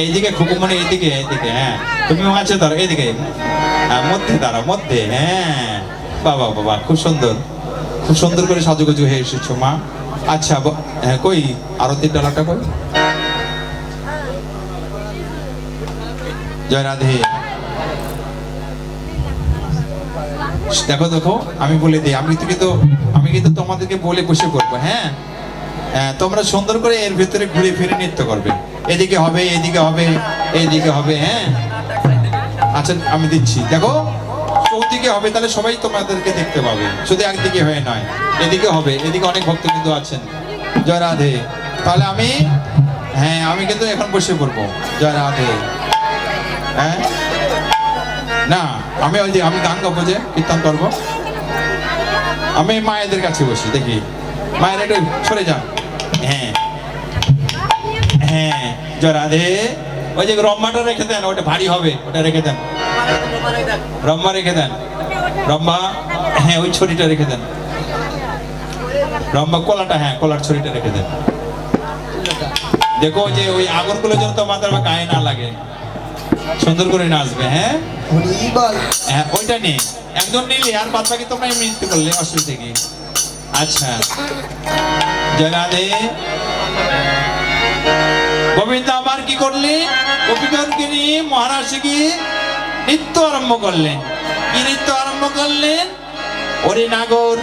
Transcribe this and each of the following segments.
এইদিকে খুকুমনি এইদিকে এইদিকে হ্যাঁ। তুমি আছে ধরো এইদিকে। হ্যাঁ, মধ্যে দাঁড়াও মধ্যে হ্যাঁ। বাবা বাবা খুব সুন্দর। খুব সুন্দর করে সাজুগুজু হয়ে এসেছ মা। আচ্ছা হ্যাঁ কই? আরতির ডালাটা কই? জয় রাধে। দেখো দেখো আমি বলে দিই আমি তুমি তো আমি কিন্তু তোমাদেরকে বলে বসে করব হ্যাঁ? হ্যাঁ, তোমরা সুন্দর করে এর ভিতরে ঘুরে ফিরে নৃত্য করবে। এদিকে হবে এদিকে হবে এইদিকে হবে হ্যাঁ? আচ্ছা আমি দিচ্ছি। দেখো, চৌদিকে হবে, তাহলে সবাই তোমাদেরকে দেখতে পাবে। শুধু একদিকে হয়ে নয়, এদিকে হবে, এদিকে অনেক ভক্ত কিন্তু আছেন। জয় রাধে। তাহলে আমি হ্যাঁ আমি কিন্তু এখন বসে পড়ব। জয় রাধে। হ্যাঁ? না, আমি ওই যে, আমি গান গাবো যে, কীর্তন করব। আমি মায়েদের কাছে বসি, দেখি। মায়ের একটু সরে যান। হ্যাঁ। হ্যাঁ জয় রাধে। ওই যে রম্মাটা রেখে দেন, ওটা ভারী হবে, ওটা রেখে দেন। রম্মা রেখে দেন। রম্মা হ্যাঁ ওই ছড়িটা রেখে দেন। রম্মা, কলাটা হ্যাঁ কলার ছড়িটা রেখে দেন। দেখো যে ওই আগুনগুলো যেন তো মাথার বা গায়ে না লাগে। সুন্দর করে নাচবে হ্যাঁ? হ্যাঁ ওইটা নিয়ে একজন নিলে আর বাদ বাকি তোমরা এমনি নৃত্য করলে, অসুবিধা কি? আচ্ছা। জয় রাধে। গোবিন্দ আবার কি করলেন গোপীগণকে নিয়ে মহারাজ কি নৃত্য আরম্ভ করলেন। কি নৃত্য আরম্ভ করলেন? ওরে নাগর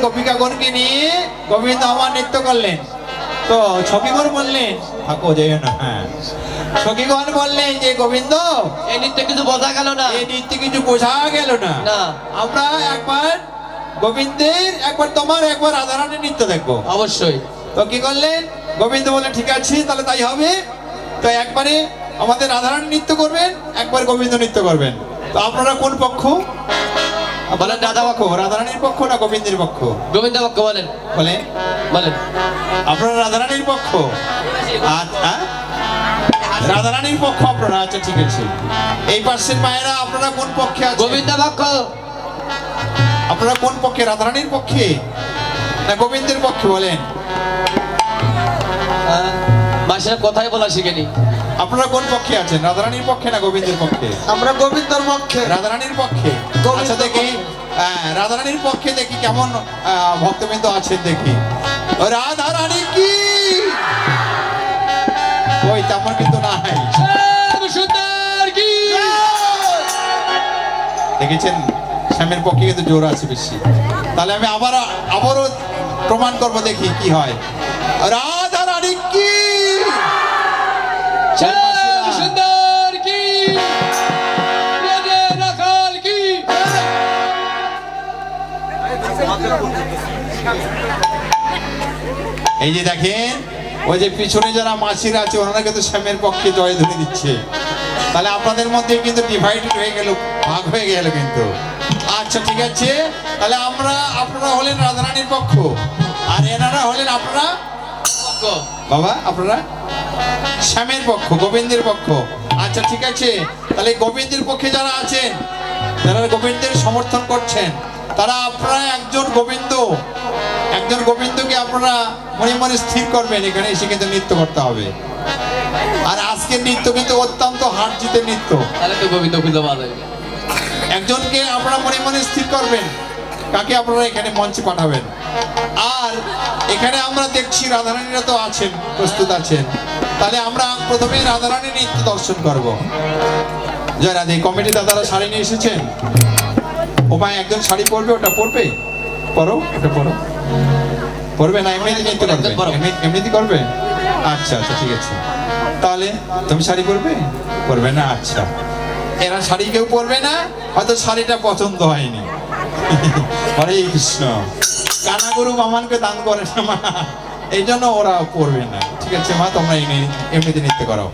গোপিকাগণকে নিয়ে গোবিন্দ আমার নৃত্য করলেন। তো সখীগণ বললেন থাকো যাইও না। হ্যাঁ। সখীগণ বললেন যে গোবিন্দ এই নৃত্য কিছু বোঝা গেল না। এই নৃত্য কিছু বোঝা গেল না। না। আমরা একবার গোবিন্দের একবার তোমার একবার রাধারানীর নৃত্য দেখব। অবশ্যই। তো কি করলেন? গোবিন্দ বললেন ঠিক আছে তাহলে তাই হবে। তো একবারে আমাদের রাধারানী নৃত্য করবেন একবার গোবিন্দ নৃত্য করবেন। তো আপনারা কোন পক্ষ? বলেন রাধা পক্ষ রাধারানীর পক্ষ না গোবিন্দের পক্ষ? গোবিন্দ বাক্য বলেন। বলে বলেন। আপনারা রাধারানীর পক্ষ? আচ্ছা রাধারানীর পক্ষ আপনারা আচ্ছা ঠিক আছে। এই পার্শ্বের মায়েরা আপনারা কোন পক্ষে আছেন? গোবিন্দ বাক্য। আপনারা কোন পক্ষে রাধারানীর পক্ষে? না গোবিন্দের পক্ষে বলেন। মাসের কথাই বলা শিখেনি। আপনারা কোন পক্ষে আছেন? রাধারানীর পক্ষে না গোবিন্দের পক্ষে? আমরা গোবিন্দর পক্ষে। রাধারানীর পক্ষে? আচ্ছা দেখি। রাধারানীর পক্ষে দেখি কেমন ভক্তবৃন্দ আছেন দেখি। রাধারানী কি? ওই তেমন কিন্তু নাই। দেখেছেন? শ্যামের পক্ষে কিন্তু জোর আছে বেশি। তাহলে আমি আবার আবারও প্রমাণ করব দেখি কি হয়। রাধারানী কি? এই যে দেখেন, ওই যে পিছনে যারা মাসিরা আছে, ওনারা কিন্তু শ্যামের পক্ষে জয় ধরে দিচ্ছে তাহলে আপনাদের মধ্যে কিন্তু ডিভাইডেড হয়ে গেল, ভাগ হয়ে গেল কিন্তু। আচ্ছা ঠিক আছে। তাহলে আমরা, আপনারা হলেন রাধারানীর পক্ষ। আর এনারা হলেন আপনারা? বাবা, আপনারা? শ্যামের পক্ষ, গোবিন্দের পক্ষ। আচ্ছা ঠিক আছে। তাহলে গোবিন্দের পক্ষে যারা আছেন, যারা গোবিন্দের সমর্থন করছেন তারা আপনারা একজন গোবিন্দ। একজন গোবিন্দকে আপনারা মনে মনে স্থির করবেন এখানে এসে কিন্তু নৃত্য করতে হবে। আর আজকের নৃত্য কিন্তু অত্যন্ত হার জিতের নৃত্য। তাহলে তো গোবিন্দ খুঁজে পাওয়া যাবে একজনকে আপনারা মনে মনে স্থির করবেন কাকে আপনারা এখানে মঞ্চে পাঠাবেন। আর এখানে আমরা দেখছি রাধারানীরা তো আছেন প্রস্তুত আছেন। তাহলে আমরা প্রথমে রাধারানী নৃত্য দর্শন করব। জয় রাধে কমিটি দাদারা শাড়ি নিয়ে এসেছেন? ও মা একজন শাড়ি পরবে ওটা পরবে? পরো ওটা পরো। পরবে না এমনিতে নৃত্য করবে। এমনি- এমনিতে করবে? আচ্ছা আচ্ছা ঠিক আছে। তাহলে তুমি শাড়ি পরবে? পরবে না আচ্ছা। এরা শাড়ি কেউ পরবে না হয়তো শাড়িটা পছন্দ হয়নি। হরে কৃষ্ণ। কানাগুরু মামানকে দান করে না মা। এই জন্য ওরা পড়বে না। ঠিক আছে মা তোমরা এমনি- এমনিতে নৃত্য করো।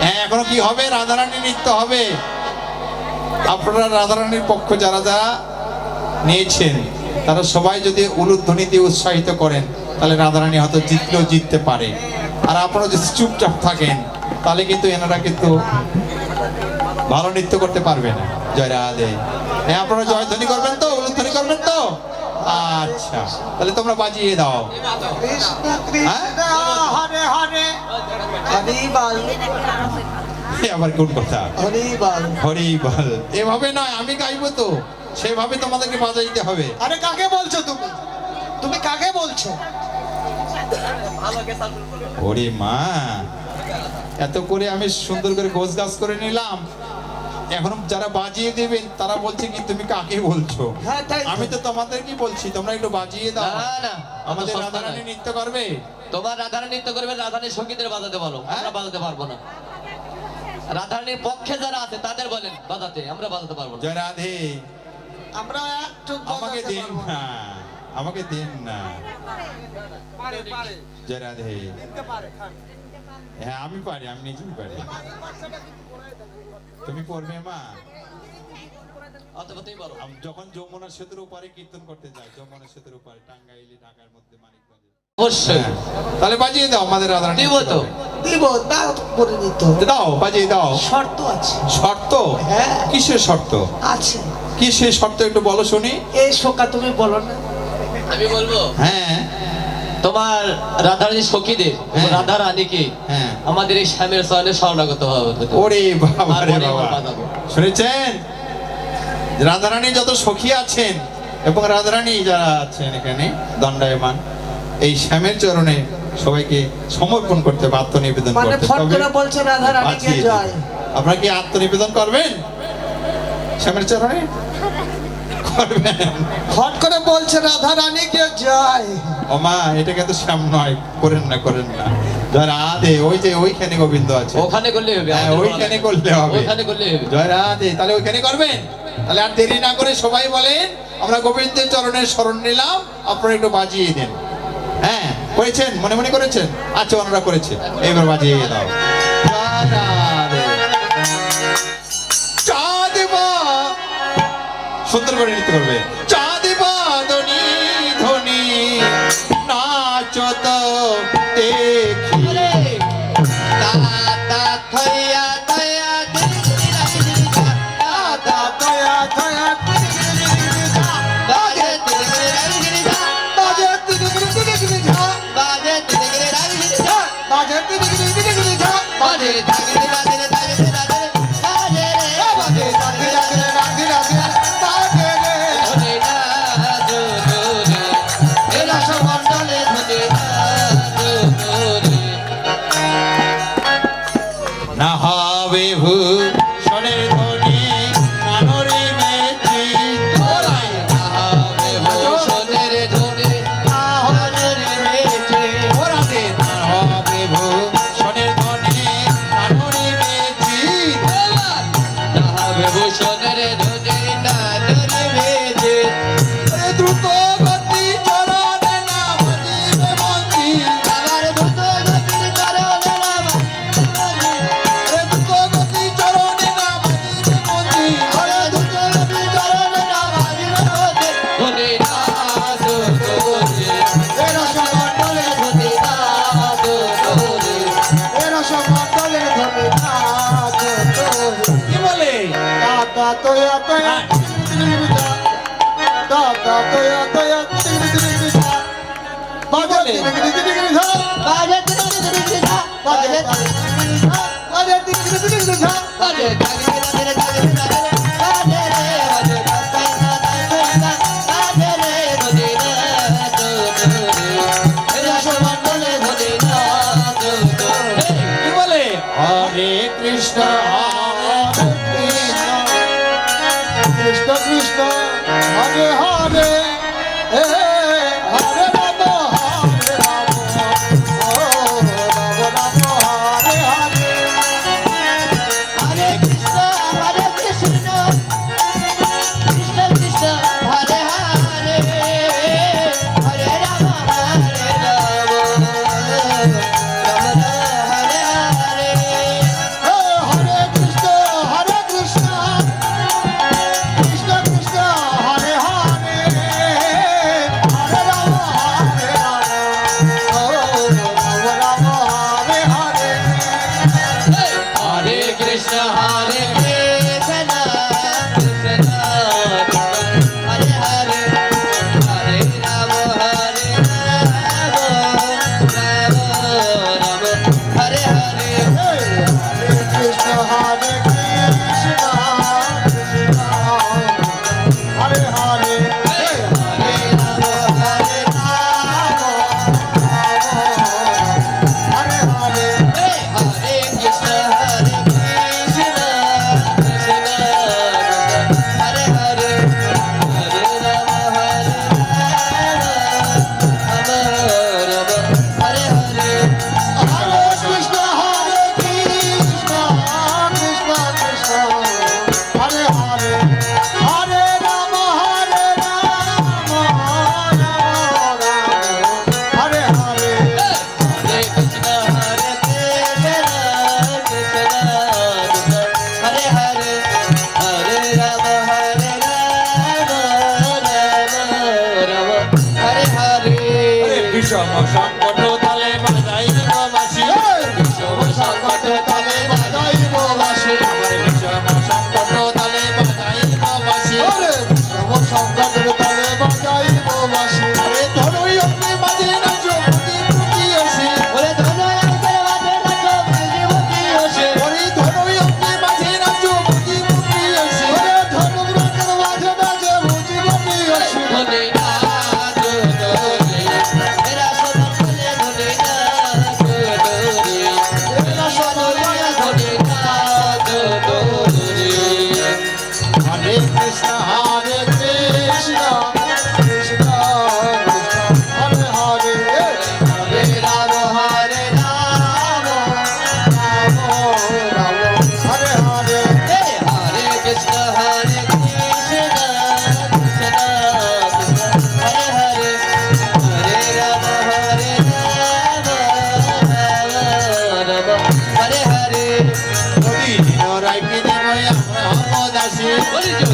হ্যাঁ এখনও কি হবে? রাধারানী নৃত্য হবে। আপনারা রাধারানীর পক্ষ যারা যারা নিয়েছেন তারা সবাই যদি উলুধ্বনি দিয়ে উৎসাহিত করেন তাহলে রাধারানী হয়তো জিতলেও জিততে পারে। আর আপনারা যদি চুপচাপ থাকেন তাহলে কিন্তু এনারা কিন্তু ভালো নৃত্য করতে পারবে না। জয় রাধে। হ্যাঁ আপনারা জয়ধ্বনি করবেন তো? উলুধ্বনি করবেন তো? আচ্ছা তাহলে তোমরা বাজিয়ে দাও। কৃষ্ণ হ্যাঁ? আবার কোন কথা? হরি বল হরি বল এভাবে নয় আমি গাইবো তো। সেভাবে তোমাদেরকে বাজাইতে হবে। আরে কাকে বলছো তুমি? তুমি কাকে বলছো? ওরে মা এত করে আমি সুন্দর করে গোছ গাছ করে নিলাম। এখন যারা বাজিয়ে দেবেন তারা বলছে কি তুমি কাকে বলছো? হ্যাঁ আমি তো তোমাদের কি বলছি তোমরা একটু বাজিয়ে দাও। না না আমাদের রাধারানী নৃত্য করবে? তোমার রাধারানী নৃত্য করবে রাধারানীর সঙ্গীতের বাজাতে বলো। হ্যাঁ? আমরা বাজাতে পারব না। রাধারানীর পক্ষে যারা আছে তাদের বলেন বাজাতে আমরা বাজাতে পারব জয় রাধে। আমরা একটু আমাকে দিন না। আমাকে দিন না। জয় রাধে। হ্যাঁ আমি পারি আমি নিজেই পারি। তুমি পড়বে মা? যখন যমুনা সেতুর উপরে কীর্তন করতে যাই যমুনা সেতুর উপরে টাঙ্গাইলি ঢাকার মধ্যে মানিকগঞ্জে। অবশ্যই। তাহলে বাজিয়ে দাও আমাদের রাধারানী। দিব তো। দিব দাও করে দিত দাও বাজিয়ে দাও। শর্ত আছে। শর্ত? হ্যাঁ। কিসের শর্ত? আছে। কি সেই শর্ত একটু বলো শুনি। এই শোকা তুমি বলো না। আমি বলব হ্যাঁ। তোমার রাধারানী সখীদের হ্যাঁ। রাধা রানীকে হ্যাঁ। আমাদের এই স্বামীর চয়নে শরণাগত হবে। ওরে বাবা রে বাবা। শুনেছেন? রাধারানী যত সখী আছেন এবং রাধারানী যারা আছেন এখানে দণ্ডায়মান এই শ্যামের চরণে সবাইকে সমর্পণ করতে আত্ম নিবেদন মানে আপনারা কি আত্মনিবেদন করবেন? শ্যামের চরণে? করবেন। ফট করে বলছে রাধা রানী কে জয়। ও এটা কিন্তু শ্যাম নয় করেন না করেন না। জয় রাধে ওই যে ওইখানে গোবিন্দ আছে। ওখানে করলে হবে হ্যাঁ ওইখানে করলে হবে। ওখানে করলে হবে। জয় রাধে তাহলে ওইখানে করবেন? তাহলে আর দেরি না করে সবাই বলেন আমরা গোবিন্দের চরণের শরণ নিলাম আপনারা একটু বাজিয়ে দেন। হ্যাঁ করেছেন? মনে মনে করেছেন? আচ্ছা ওনারা করেছে। এবার বাজিয়ে দাও। সুন্দর করে নিতে করবে। চা Bagole. Bagole. What is your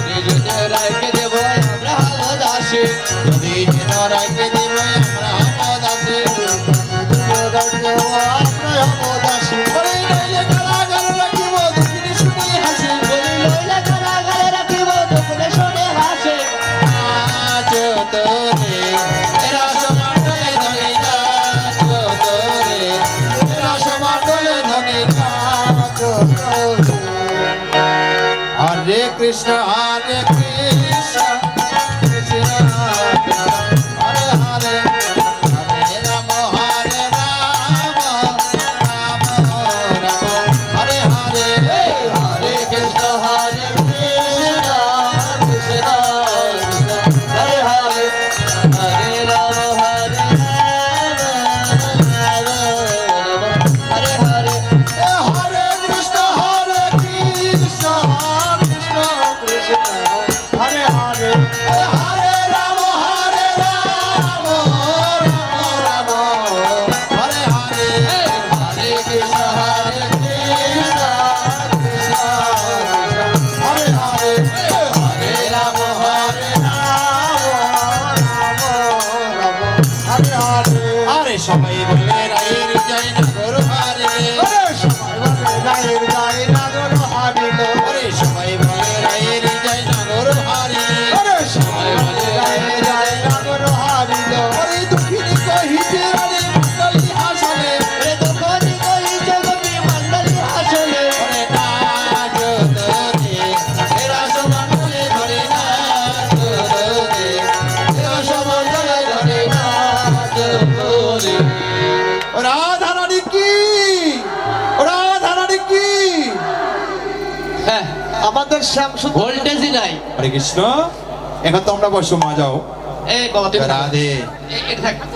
তুমি রাধে।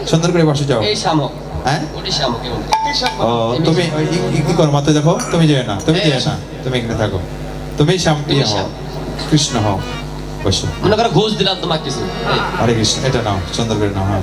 সুন্দর করে বসে যাও। হ্যাঁ? কি করো দেখো। তুমি না তুমি যেও না। তুমি এখানে থাকো। তুমি হও। কৃষ্ণ হও। মনে করো ঘুষ দিলাম তোমাকে কিছু। আরে কৃষ্ণ এটা নাও সুন্দর নাম হ্যাঁ।